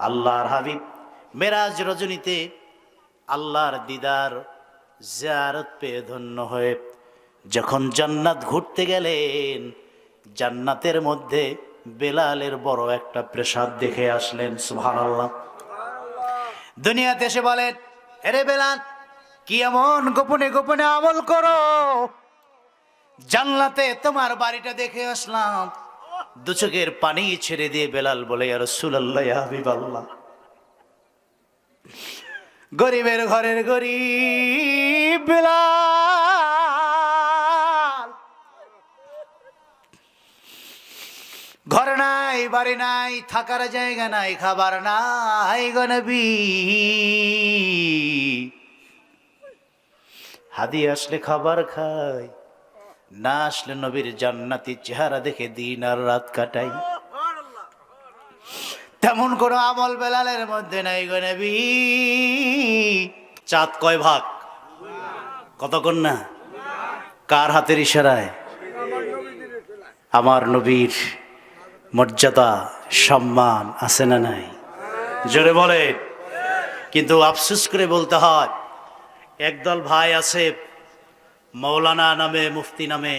আল্লাহর হাবিব। মেরাজ রজনীতে আল্লাহর দিদার জিয়ারত পেয়ে ধন্য হয়ে যখন জান্নাত ঘুরতে গেলেন, জান্নাতের মধ্যে বেলালের বড় একটা প্রেসাদ দেখে আসলেন, সুবহানাল্লাহ। দুনিয়াতে এসে বলেন, এরে বেলাল, কি এমন গোপনে গোপনে আমল করো? জানলাতে তোমার বাড়িটা দেখে আসলাম। দু চোখের পানি ছেড়ে দিয়ে বেলাল বলে আল্লাহ গরিবের ঘরের গরিব বেলাল। ঘর নাই, বাড়ি নাই, থাকার জায়গা নাই, খাবার নাই গনবি হাদি আসলে খাবার খাই না আসলে নবীর জান্নাতি চেহারা দেখে দিন আর রাত কাটাই। তেমন কোনো আমল বেলালের মধ্যে নাই গো নবী। চাঁদ কয় ভাগ? কত কন্যা? কার হাতের ইশারায়? আমার নবীর মর্যাদা, সম্মান আছে না নাই? জোরে বলে কিন্তু আফসোস করে বলতে হয়, একদল ভাই আছে মৌলানা নামে, মুফতি নামে,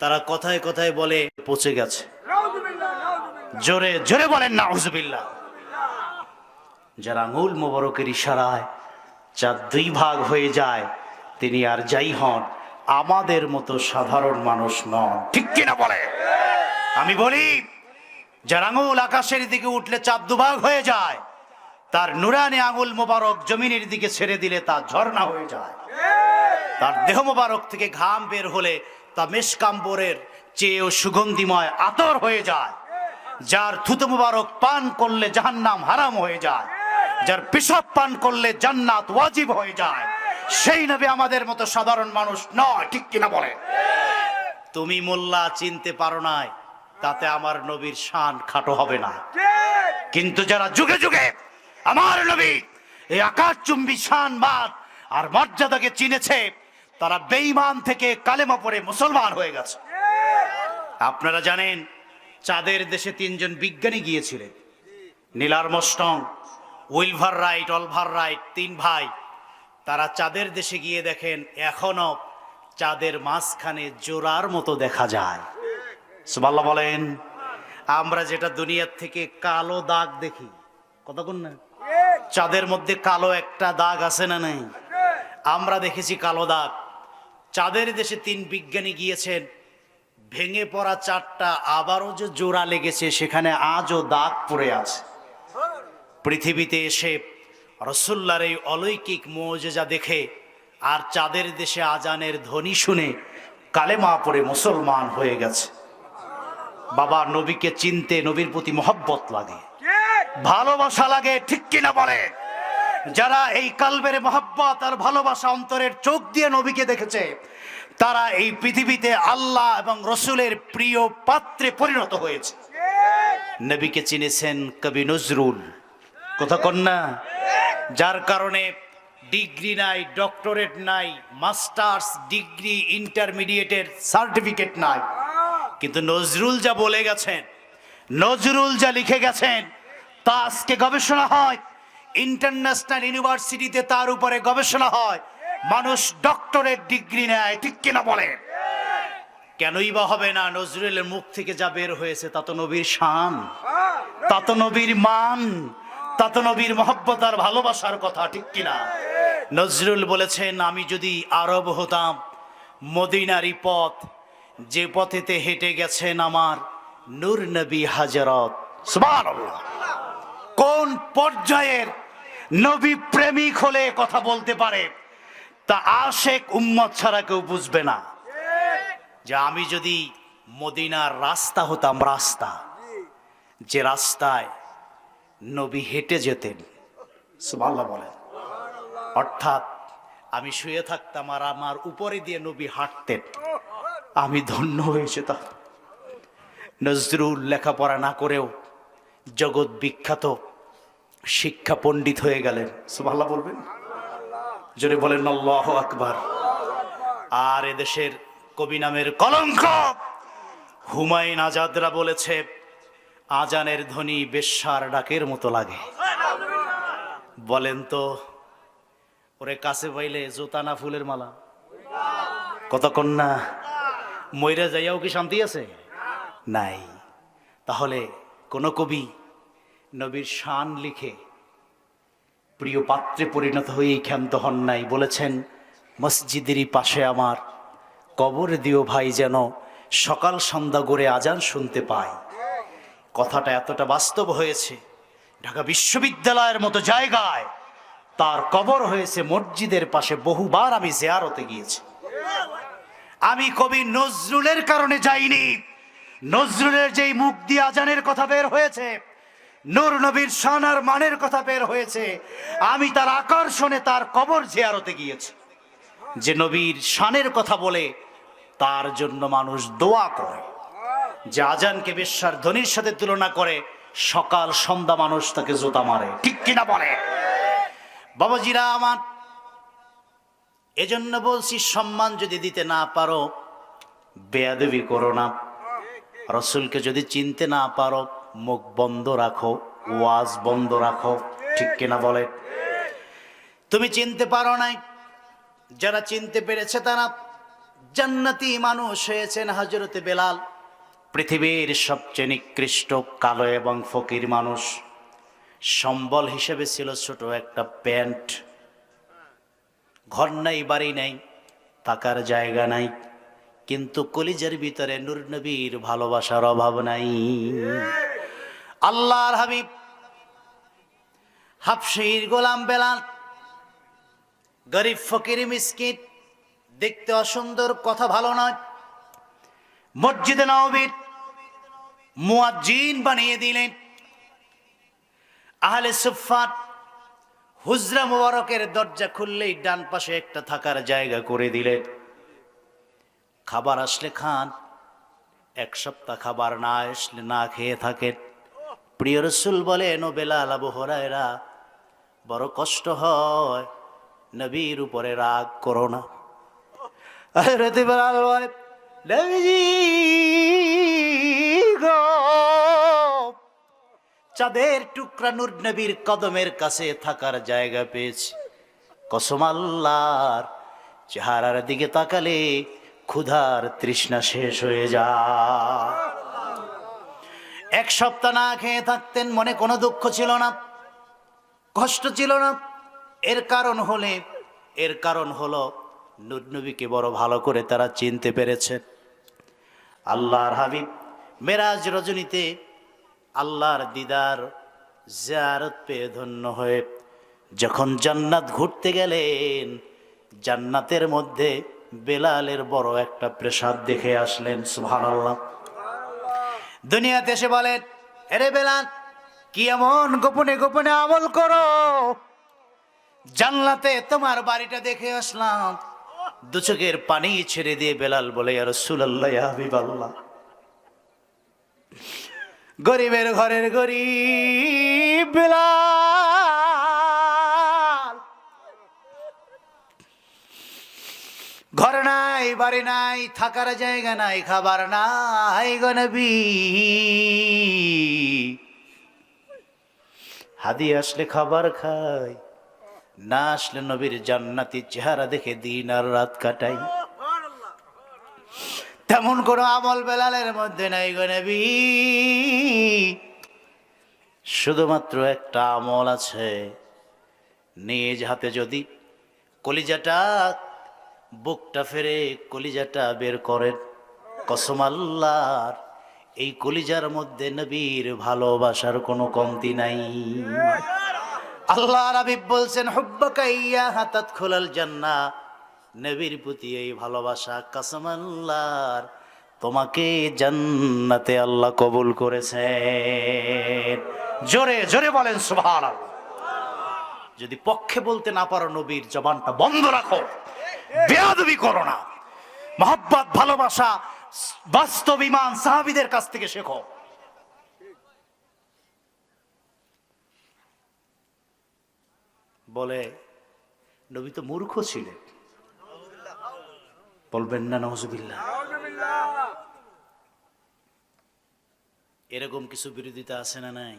তারা কথায় কথায় বলে, পচে গেছে। জোরে জোরে বলেন না হুজবিল্লা যার আঙুল মোবারকের ইশারায় যার দুই ভাগ হয়ে যায়, তিনি আর যাই হন, আমাদের মতো সাধারণ মানুষ নন। ঠিক কিনা বলে? আমি বলি, যার আঙুল আকাশের দিকে উঠলে চাঁদ দুভাগ হয়ে যায়, তার নুরানি আঙুল মোবারক জমিনের দিকে ছেড়ে দিলে তা ঝর্ণা হয়ে যায়। তার দেহ মোবারক থেকে ঘাম বের হলে তা মেশকাম্বরের চেয়েও সুগন্ধিময় আতর হয়ে যায়। যার থুতু মুবারক পান করলে জাহান্নাম হারাম হয়ে যায়। যার পেশাব পান করলে জান্নাত ওয়াজিব হয়ে যায়। সেই নবী আমাদের মতো সাধারণ মানুষ নয়, ঠিক কিনা বলে? তুমি মোল্লা চিনতে পারো নাই, তাতে আমার নবীর শান খাটো হবে না। কিন্তু যারা যুগে যুগে আমার নবী এই আকাশ চুম্বি শানবাদ আর মর্যাদাকে চিনেছে তারা বেঈমান থেকে কালেমা পড়ে মুসলমান হয়ে গেছে। আপনারা জানেন, চাঁদের দেশে তিনজন বিজ্ঞানী গিয়েছিলেন। নীলার মস্টং উইলভার রাইট, অলভার রাইট, তিন ভাই। তারা চাঁদের দেশে গিয়ে দেখেন এখনও চাঁদের মাঝখানে জোড়ার মতো দেখা যায়। সুবাল্লাহ বলেন, আমরা যেটা দুনিয়ার থেকে কালো দাগ দেখি কতক্ষণ না? চাঁদের মধ্যে কালো একটা দাগ আছে না নাই? আমরা দেখেছি কালো দাগ। চাঁদের দেশে তিন বিজ্ঞানী গিয়েছেন ভেঙে পড়া চারটা আবারও যে জোড়া লেগেছে সেখানে আজও দাগ পড়ে আছে। পৃথিবীতে এসে রসুল্লার এই অলৌকিক মৌজেজা দেখে আর চাঁদের দেশে আজানের ধ্বনি শুনে কালেমা পড়ে মুসলমান হয়ে গেছে। বাবা নবীকে চিনতে নবীর প্রতি মহব্বত লাগে। ভালোবাসা লাগে ঠিক কিনা বলে? যারা এই কালবের মহব্বত আর ভালোবাসা অন্তরের চোখ দিয়ে নবীকে দেখেছে, তারা এই পৃথিবীতে আল্লাহ এবং রসুলের প্রিয় পাত্রে পরিণত হয়েছে। নবীকে চিনেছেন কবি নজরুল। কথা কন্যা যার কারণে ডিগ্রি নাই, ডক্টরেট নাই, মাস্টার্স, ডিগ্রি ইন্টারমিডিয়েটের সার্টিফিকেট নাই। কিন্তু নজরুল যা বলে গেছেন, নজরুল যা লিখে গেছেন, তা আজকে গবেষণা হয় ইন্টারন্যাশনাল ইউনিভার্সিটিতে তার উপরে গবেষণা হয়। মানুষ ডক্টরের ডিগ্রি নেয়, ঠিক কিনা বলে কেনই বা হবে না, নজরুলের মুখ থেকে যা বের হয়েছে, তা তো নবীর শান। তা তো নবীর মান। তা তো নবীর মহব্বত আর ভালোবাসার কথা, ঠিক কিনা? নজরুল বলেছেন, আমি যদি আরব হতাম মদিনারি পথ, যে পথেতে হেঁটে গেছেন আমার নূর নবী হাজরত। কোন পর্যায়ের নবী প্রেমিক হলে কথা বলতে পারে। তা আশেক উম্মত ছাড়া কেউ বুঝবে না যে আমি যদি মদিনার রাস্তা হতাম রাস্তা, যে রাস্তায় নবী হেঁটে যেতেন, সুবহানাল্লাহ বলেন। অর্থাৎ আমি শুয়ে থাকতাম আর আমার উপরে দিয়ে নবী হাঁটতেন। আমি ধন্য হয়ে যেতাম। নজরুল লেখাপড়া না করেও জগৎ বিখ্যাত। শিক্ষা পণ্ডিত হয়ে গেলেন। সুবহানাল্লাহ বলবেন? জোরে বলেন, আল্লাহ আকবার। আর এদেশের কবি নামের কলঙ্ক, হুমায়ুন আজাদরা বলেছে, আজানের ধ্বনি বেশ্যার ডাকের মতো লাগে। বলেন তো, ওরে কাছে পাইলে জোতা না ফুলের মালা? কতক্ষণ না ময়রা যাইয়াও কি শান্তি আছে? নাই। তাহলে কোন কবি নবীর শান লিখে প্রিয় পাত্রে পরিণত হয়েই ক্ষান্ত হন নাই। বলেছেন, মসজিদেরই পাশে আমার। কবর দিও ভাই যেন সকাল সন্ধ্যা গড়ে আজান শুনতে পাই কথাটা এতটা বাস্তব হয়েছে, ঢাকা বিশ্ববিদ্যালয়ের মতো জায়গায় তার কবর হয়েছে মসজিদের পাশে বহুবার আমি জেয়ারতে গিয়েছি। আমি কবি নজরুলের কারণে যাইনি। নজরুলের যেই মুখ দিয়ে আজানের কথা বের হয়েছে নূর নবীর শানার মানের কথা বের হয়েছে। আমি তার আকর্ষণে তার কবর জিয়ারতে গিয়েছি। যে নবীর শানের কথা বলে, তার জন্য মানুষ দোয়া করে। যে আজানকে বেশ্যার ধ্বনির সাথে তুলনা করে, সকাল সন্ধ্যা মানুষ তাকে জোতা মারে। ঠিক কিনা বলে? বাবাজিরা, আমার এজন্য বলছি, সম্মান যদি দিতে না পারো, বেয়াদবি করো না। রসুলকে যদি চিনতে না পারো মুখ বন্ধ রাখো, ওয়াজ বন্ধ রাখো, ঠিক কিনা বলে? তুমি চিনতে পারো নাই, যারা চিনতে পেরেছে তারা জান্নাতি মানুষ হয়েছেন হজরতে বেলাল, পৃথিবীর সবচেয়ে নিকৃষ্ট, কালো এবং ফকির মানুষ। সম্বল হিসেবে ছিল ছোট একটা প্যান্ট। ঘর নাই, বাড়ি নাই, থাকার জায়গা নাই, কিন্তু কলিজার ভিতরে নূর নবীর ভালোবাসার অভাব নাই। আল্লাহর হাবিব, হাফসির গোলাম বেলাল, গরিব ফকির মিসকিন, দেখতে অসুন্দর, কথা ভালো নয়। মসজিদে নবীর মুয়াজ্জিন বানিয়ে দিলেন। আহলে সুফাত হুজরা মুবারকের দরজা খুললেই ডান পাশে একটা থাকার জায়গা করে দিলেন। খাবার আসলে খান, এক সপ্তাহ খাবার না আসলে না খেয়ে থাকেন। প্রিয় রসুল বলেন, ও বেলাল আবু হরায়রা, বড় কষ্ট হয়, নবীর উপরে রাগ করো না। বলে চাঁদের টুকরা নূর নবীর কদমের কাছে থাকার জায়গা পেয়েছি। কসম আল্লাহর চেহারার দিকে তাকালে ক্ষুধার তৃষ্ণা শেষ হয়ে যায়। এক সপ্তাহ না খেয়ে থাকতেন, মনে কোনো দুঃখ ছিল না, কষ্ট ছিল না। এর কারণ হলে, এর কারণ হলো নূর নবীকে বড় ভালো করে তারা চিনতে পেরেছেন আল্লাহর হাবিব মেরাজ রজনীতে আল্লাহর দিদার জিয়ারত পেয়ে ধন্য হয়ে যখন জান্নাত ঘুরতে গেলেন, জান্নাতের মধ্যে বেলালের বড় একটা প্রেসাদ দেখে আসলেন, সুবহানাল্লাহ। দুনিয়াতে এসে বলেন এরে বেলান কি এমন গোপনে গোপনে আমল করো? জানলাতে তোমার বাড়িটা দেখে আসলাম। দুচকের পানি ছেড়ে দিয়ে বেলাল বলে আর সুলাল্লাহ গরিবের ঘরের গরিব বেলাল ঘর নাই, বাড়ি নাই, থাকার জায়গা নাই, খাবার নাই গনবি হাদি আসলে খাবার খাই না আসলে নবীর জান্নাতি চেহারা দেখে দিন আর রাত কাটাই তেমন কোনো আমল বেলালের মধ্যে নাই গনবি শুধুমাত্র একটা আমল আছে, নিজ হাতে যদি কলিজাটা বুকটা ফেরে কলিজাটা বের করেন। কসম আল্লাহর, এই কলিজার মধ্যে নবীর ভালোবাসার কোনো কমতি নাই। আল্লাহ রাবিব বলছেন হুব্বাকাইয়া হাতাত খোলাল জান্না। নবীর প্রতি এই ভালোবাসা, কসম আল্লাহর, তোমাকে জান্নাতে আল্লাহ কবুল করেছেন। জোরে জোরে বলেন, সুবহানাল্লাহ। যদি পক্ষে বলতে না পারো নবীর, জবানটা বন্ধ রাখো। বেয়াদবি করো না। মহব্বত, ভালোবাসা, বাস্তব ইমান সাহাবিদের কাছ থেকে শেখো। বলে, নবী তো মূর্খ ছিলেন। বলবেন না নজবিল্লা এরকম কিছু বিরোধিতা আছে না নাই?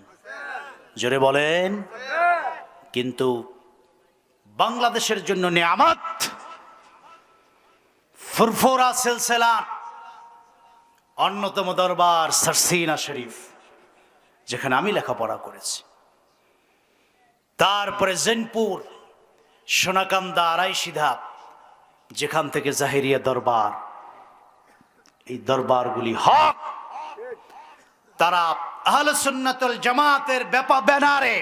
জোরে বলেন। কিন্তু বাংলাদেশের জন্য নিয়ামত ফুরফুরা সিলসিলা। অন্যতম দরবার সারসিনা শরীফ, যেখানে আমি লেখাপড়া করেছি। তারপরে জেনপুর, সোনাকান্দা আড়াইশিধা, যেখান থেকে জাহেরিয়া দরবার। এই দরবারগুলি হক। তারা আহলে সুন্নাতুল জামাতের ব্যাপা ব্যানারে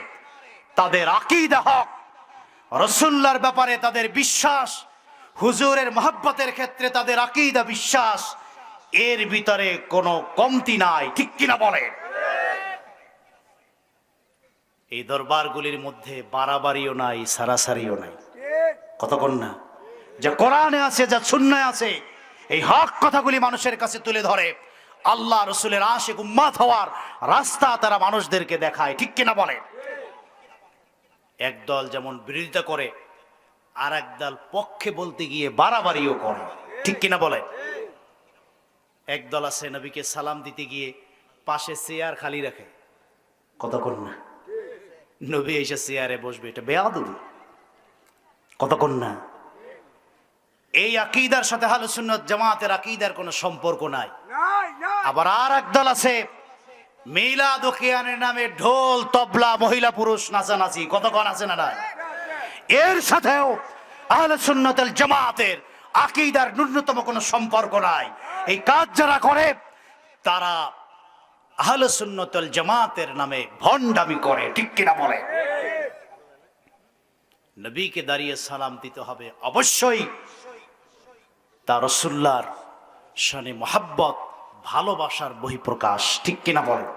তাদের আকিদা হক। রসুল্লার ব্যাপারে তাদের বিশ্বাস হুজুরের মহাব্বতের ক্ষেত্রে তাদের আকিদা, বিশ্বাস, এর ভিতরে কোনো কমতি নাই, ঠিক কিনা বলে? এই দরবারগুলির মধ্যে বাড়াবাড়িও নাই, সারাসারিও নাই। কতক্ষণ না যা কোরআনে আছে, যা শূন্যে আছে, এই হক কথাগুলি মানুষের কাছে তুলে ধরে। আল্লাহ রসুলের আশেক উম্মাত হওয়ার রাস্তা তারা মানুষদেরকে দেখায়, ঠিক কিনা বলে? একদল যেমন বিরোধিতা করে আর একদল পক্ষে বলতে গিয়ে বাড়াবাড়িও করে। ঠিক কিনা বলে? একদল আছে নবীকে সালাম দিতে গিয়ে পাশে চেয়ার খালি রাখে। কতক্ষণ না? নবী এসে চেয়ারে বসবে এটা বেয়াদুল কতক্ষণ না? এই আকিদার সাথে হালু সুন্নত জামাতের আকিদার কোনো সম্পর্ক নাই। আবার আর একদল আছে মিলাদ ও কিয়ানের নামে ঢোল তবলা মহিলা পুরুষ নাচানাচি কতক্ষণ আছে না নাই? এর সাথেও আহলে সুন্নতের জামাতের আকিদার ন্যূনতম কোনো সম্পর্ক নাই। এই কাজ যারা করে, তারা আহলে সুন্নতুল জামাতের নামে ভণ্ডামি করে, ঠিক কিনা বলে? নবীকে দাঁড়িয়ে সালাম দিতে হবে। অবশ্যই তা রসুল্লার শানে মোহাব্বত, ভালোবাসার বহিঃপ্রকাশ, ঠিক কিনা বলে?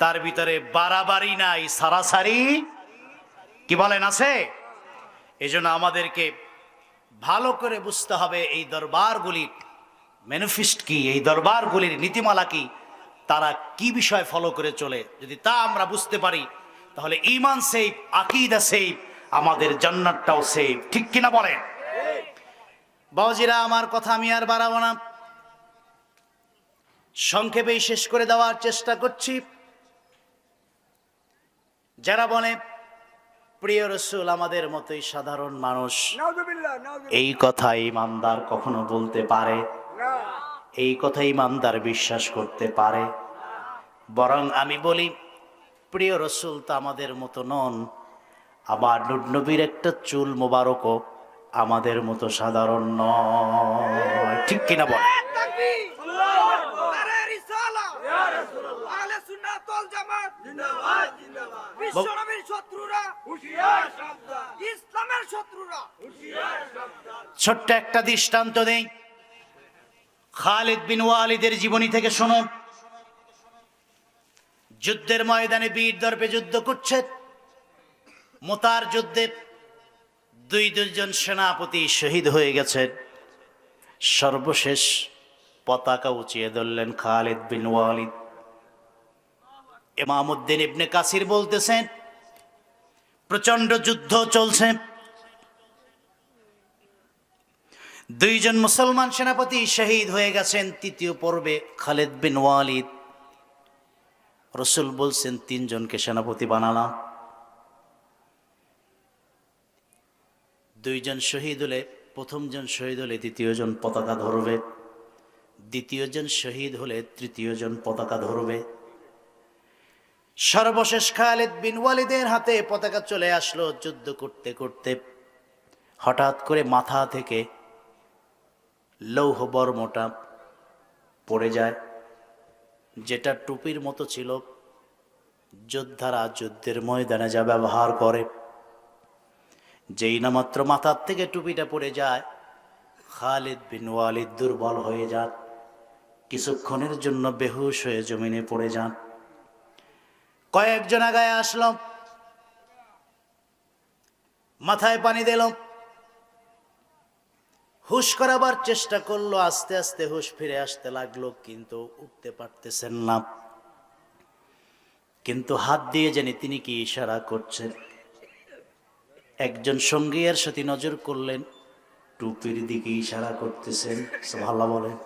তার ভিতরে বাড়াবাড়ি নাই, সারাসারি কি বলেন আছে? এই জন্য আমাদেরকে ভালো করে বুঝতে হবে এই দরবারগুলির ম্যানিফেস্ট কি, এই দরবারগুলির নীতিমালা কি, তারা কি বিষয় ফলো করে চলে। যদি তা আমরা বুঝতে পারি, তাহলে ইমান সেফ আকিদা সেফ আমাদের জান্নাতটাও সেফ ঠিক কিনা বলেন? বাবাজিরা, আমার কথা আমি আর বাড়াবো না। সংক্ষেপেই শেষ করে দেওয়ার চেষ্টা করছি। যারা বলে প্রিয় রসুল আমাদের মতোই সাধারণ মানুষ। এই কথা ইমানদার কখনো বলতে পারে? এই কথা ইমানদার বিশ্বাস করতে পারে? বরং আমি বলি প্রিয় রসুল তো আমাদের মতো নন। আবার নবীর একটা চুল মোবারকও আমাদের মতো সাধারণ নয়। ঠিক কিনা বলে বিশ্বনবীর শত্রুরা। হুঁশিয়ার সাবধান ইসলামের শত্রুরা। হুঁশিয়ার সাবধান ছোট্ট একটা দৃষ্টান্ত দেই। খালিদ বিন ওয়ালিদের জীবনী থেকে শুনুন। যুদ্ধের ময়দানে বীর দর্পে যুদ্ধ করছে। মোতার যুদ্ধে দুই দুজন সেনাপতি শহীদ হয়ে গেছেন সর্বশেষ পতাকা উঁচিয়ে ধরলেন খালিদ বিন ওয়ালিদ। ইমামুদ্দিন ইবনে কাসির বলতেছেন প্রচণ্ড যুদ্ধ চলছে। দুইজন মুসলমান সেনাপতি শহীদ হয়ে গেছেন। তৃতীয় পর্বে খালেদ বিন ওয়ালিদ। রসুল বলছেন, তিনজনকে সেনাপতি বানালাম। দুইজন শহীদ হলে, প্রথমজন শহীদ হলে দ্বিতীয়জন পতাকা ধরবে। দ্বিতীয়জন শহীদ হলে তৃতীয়জন পতাকা ধরবে। সর্বশেষ খালেদ বিন ওয়ালিদের হাতে পতাকা চলে আসলো যুদ্ধ করতে করতে। হঠাৎ করে মাথা থেকে লৌহ বর্মটা পড়ে যায়, যেটা টুপির মতো ছিল। যোদ্ধারা যুদ্ধের ময়দানে যা ব্যবহার করে। যেই না মাত্র মাথার থেকে টুপিটা পড়ে যায়, খালিদ বিন ওয়ালিদ দুর্বল হয়ে যান। কিছুক্ষণের জন্য বেহুশ হয়ে জমিনে পড়ে যান। কয়েকজন আগায় আসলাম। মাথায় পানি দিলাম। হুশ করাবার চেষ্টা করল, আস্তে আস্তে হুশ ফিরে আসতে লাগল, কিন্তু উঠতে পারতেছেন না। কিন্তু হাত দিয়ে জানি তিনি কি ইশারা করছেন। একজন সঙ্গীর সাথে নজর করলেন, টুপির দিকে ইশারা করতেছেন ভালো বলেন।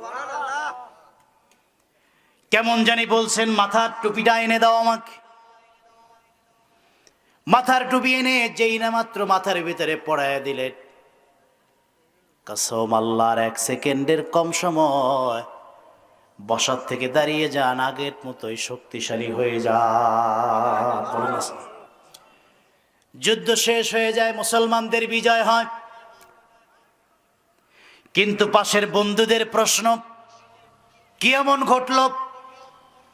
কেমন জানি বলছেন, মাথার টুপিটা এনে দাও আমাকে। মাথার টুপি এনে যেই না মাত্র মাথার ভিতরে পড়ায় দিলেন কসম আল্লাহর এক সেকেন্ডের কম সময় বসার থেকে দাঁড়িয়ে যান, আগের মতোই শক্তিশালী হয়ে যান। যুদ্ধ শেষ হয়ে যায়, মুসলমানদের বিজয় হয়। কিন্তু পাশের বন্ধুদের প্রশ্ন, কি এমন ঘটল?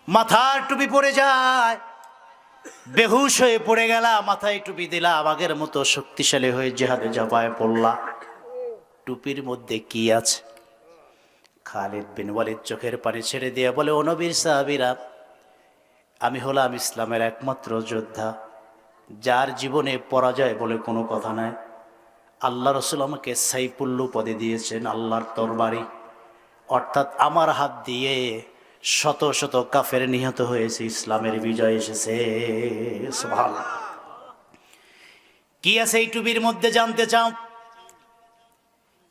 মাথার টুপি পড়ে যায় বেহুশ হয়ে পড়ে গেলা, মাথায় টুপি দিলা আগের মতো শক্তিশালী হয়ে জেহাদে জাপায় পড়লা। টুপির মধ্যে কি আছে? খালিদ বিন ওয়ালিদ চোখের পানি ছেড়ে দিয়ে বলে, ও নবীর সাহাবিরা, আমি হলাম ইসলামের একমাত্র যোদ্ধা, যার জীবনে পরাজয় বলে কোনো কথা নাই। আল্লাহ রসুল আমাকে সাইপুল্লু পদে দিয়েছেন, আল্লাহর তরবারি। অর্থাৎ আমার হাত দিয়ে শত শত কাফের নিহত হয়েছে, ইসলামের বিজয় এসেছে। কি আছে এই টুপির মধ্যে জানতে চাও?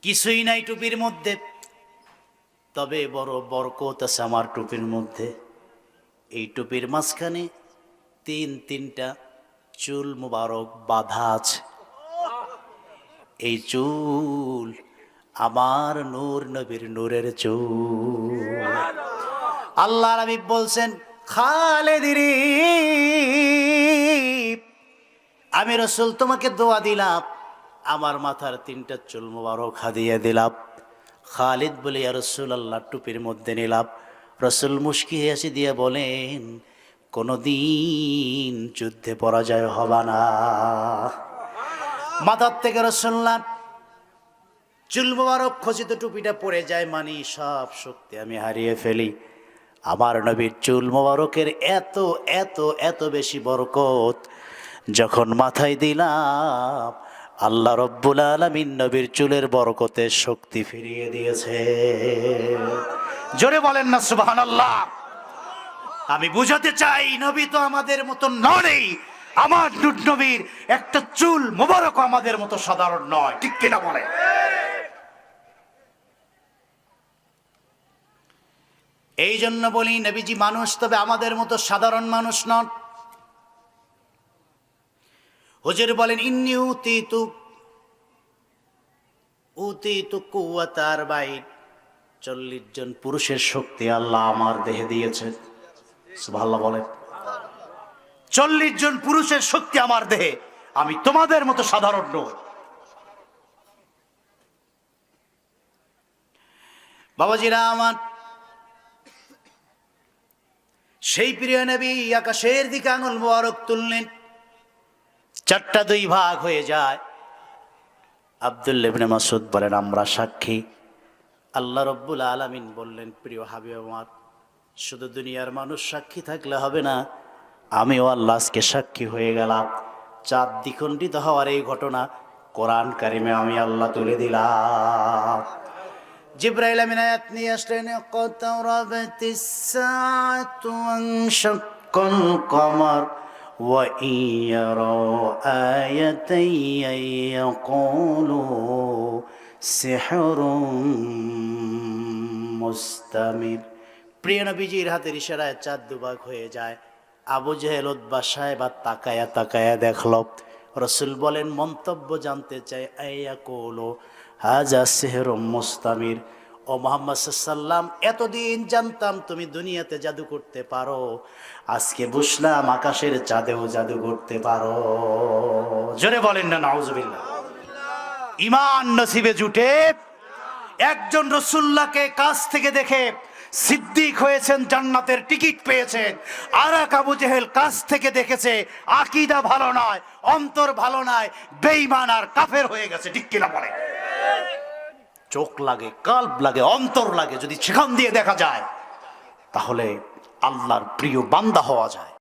কিছুই নাই টুপির মধ্যে। তবে বড় বরকত আছে আমার টুপির মধ্যে। এই টুপির মাঝখানে তিন তিনটা চুল মুবারক বাঁধা আছে। এই চুল আমার নূর নবীর নূরের চুল। আল্লাহ নবী বলছেন খালেদিরি আমি রসুল তোমাকে দোয়া দিলাম, আমার মাথার তিনটা চুল মুবারক হাদিয়ে দিলাম। খালিদ বলে রসুল আল্লাহ টুপির মধ্যে নিলাম। রসুল মুশকি হাসি দিয়ে বলেন, কোনোদিন যুদ্ধে পরাজয় হবা না। মাথার থেকে রসুল্লাহ চুল মোবারক খচিত টুপিটা পড়ে যায় মানি, সব শক্তি আমি হারিয়ে ফেলি। আমার নবীর চুল মোবারকের এত এত এত বেশি বরকত যখন মাথায় দিলাম, আল্লাহ রব্বুল আলমিন নবীর চুলের বরকতে শক্তি ফিরিয়ে দিয়েছে। জোরে বলেন না সুবাহান আল্লাহ আমি বুঝাতে চাই, নবী তো আমাদের মতো নয় আমার নবীর একটা চুল মোবারক আমাদের মতো সাধারণ নয়, ঠিক কিনা বলে এই জন্য বলি, নবীজি মানুষ, তবে আমাদের মতো সাধারণ মানুষ নন। হুজুর বলেন, ইন্নি উতি তু কুয়াতার বাইট চল্লিশ জন পুরুষের শক্তি আল্লাহ আমার দেহে দিয়েছে। ভাল্লা বলে চল্লিশ জন পুরুষের শক্তি আমার দেহে, আমি তোমাদের মতো সাধারণ নই। বাবাজিরা, আমার সেই প্রিয় নবী আকাশের দিকে আঙুল মোবারক তুললেন। চারটা দুই ভাগ হয়ে যায়। আবদুল্লেবনে মাসুদ বলেন, আমরা সাক্ষী। আল্লাহ রব্বুল আলামিন বললেন, প্রিয় হাবিব আমার, শুধু দুনিয়ার মানুষ সাক্ষী থাকলে হবে না, আমিও আল্লাহ আজকে সাক্ষী হয়ে গেলাম। চাঁদ দ্বিখণ্ডিত হওয়ার এই ঘটনা কোরআন কারিমে আমি আল্লাহ তুলে দিলাম। জিব্রাইল আমিন আয়াত নিয়ে আসলেন قتربت الساعة وانشق القمر وإن يروا آية يقولوا سحر মুস্তামির প্রিয় নবীজির হাতের ইশারায় চাঁদ দুভাগ হয়ে যায় আবু জেহেল উদ্বাসায় বা তাকায়া তাকায়া দেখল রসুল বলেন মন্তব্য জানতে চাই আইয়া কোলো হাজা সেহর মুস্তামির। ও মোহাম্মদ সাল্লাম, এতদিন জানতাম তুমি দুনিয়াতে জাদু করতে পারো। আজকে বুঝলাম আকাশের চাঁদেও জাদু করতে পারো। জোরে বলেন না, নাউজুবিল্লাহ। ইমান নসিবে জুটে, একজন রসুল্লাহকে কাছ থেকে দেখে সিদ্দিক হয়েছেন, জান্নাতের টিকিট পেয়েছেন। আর এক আবু জেহেল কাছ থেকে দেখেছে, আকিদা ভালো নয়, অন্তর ভালো নয় বেইমান আর কাফের হয়ে গেছে। ঠিক কিনা বলে চোখ লাগে, কাল্প লাগে, অন্তর লাগে, যদি সেখান দিয়ে দেখা যায়, তাহলে আল্লাহর প্রিয় বান্দা হওয়া যায়।